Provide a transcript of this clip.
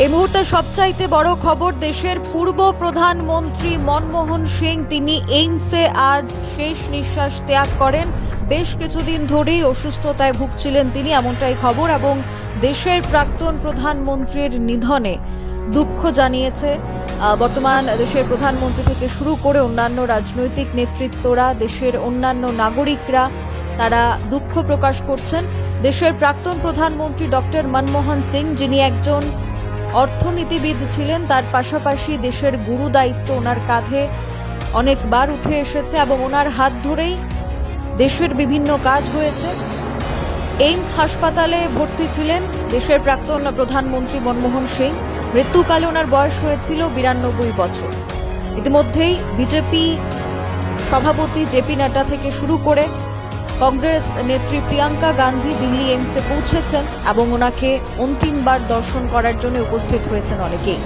এই মুহূর্তে সবচাইতে বড় খবর দেশের পূর্ব প্রধানমন্ত্রী মনমোহন সিং। তিনি এইমসে আজ শেষ নিঃশ্বাস ত্যাগ করেন। বেশ কিছুদিন ধরেই অসুস্থতায় ভুগছিলেন তিনি এমনটাই খবর এবং দেশের প্রাক্তন প্রধানমন্ত্রীর নিধনে দুঃখ জানিয়েছে। বর্তমান দেশের প্রধানমন্ত্রী থেকে শুরু করে অন্যান্য রাজনৈতিক নেতৃত্বরা, দেশের অন্যান্য নাগরিকরা, তারা দুঃখ প্রকাশ করছেন। দেশের প্রাক্তন প্রধানমন্ত্রী ডক্টর মনমোহন সিং, যিনি একজন অর্থনীতিবিদ ছিলেন, তার পাশাপাশি দেশের গুরু দায়িত্ব ওনার কাঁধে অনেকবার উঠে এসেছে এবং ওনার হাত ধরেই দেশের বিভিন্ন কাজ হয়েছে। এইমস হাসপাতালে ভর্তি ছিলেন দেশের প্রাক্তন প্রধানমন্ত্রী মনমোহন সিং। মৃত্যুকালে ওনার বয়স হয়েছিল বিরানব্বই বছর। ইতিমধ্যেই বিজেপি সভাপতি জেপি নাড্ডা থেকে শুরু করে কংগ্রেস নেত্রী প্রিয়াঙ্কা গান্ধী দিল্লি এইমসে পৌঁছেছেন এবং ওনাকে অন্তিমবার দর্শন করার জন্য উপস্থিত হয়েছেন অনেকেই।